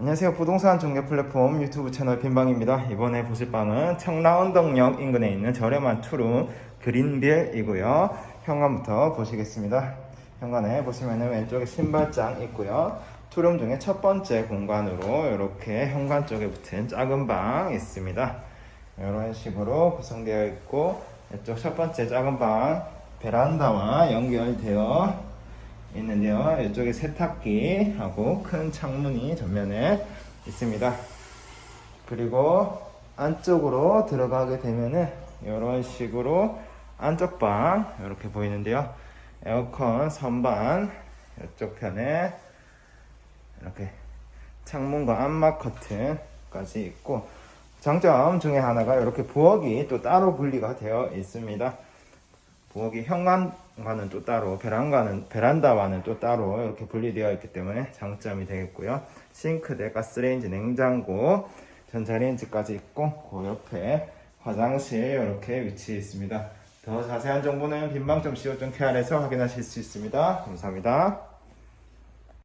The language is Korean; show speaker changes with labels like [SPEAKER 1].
[SPEAKER 1] 안녕하세요. 부동산 중개 플랫폼 유튜브 채널 빈방입니다. 이번에 보실 방은 청라운동역 인근에 있는 저렴한 투룸 그린빌이고요. 현관부터 보시겠습니다. 현관에 보시면은 왼쪽에 신발장 있고요. 투룸 중에 첫 번째 공간으로 이렇게 현관 쪽에 붙은 작은 방 있습니다. 이런 식으로 구성되어 있고 이쪽 첫 번째 작은 방 베란다와 연결되어 있는데요. 이쪽에 세탁기하고 큰 창문이 전면에 있습니다. 그리고 안쪽으로 들어가게 되면은 이런 식으로 안쪽 방 이렇게 보이는데요. 에어컨 선반 이쪽 편에 이렇게 창문과 안막 커튼까지 있고 장점 중에 하나가 이렇게 부엌이 또 따로 분리가 되어 있습니다. 부엌이 현관과는 또 따로 베란다는 베란다와는 또 따로 이렇게 분리되어 있기 때문에 장점이 되겠고요. 싱크대, 가스레인지, 냉장고, 전자레인지까지 있고 그 옆에 화장실 이렇게 위치해 있습니다. 더 자세한 정보는 빈방점 co.kr에서 확인하실 수 있습니다. 감사합니다.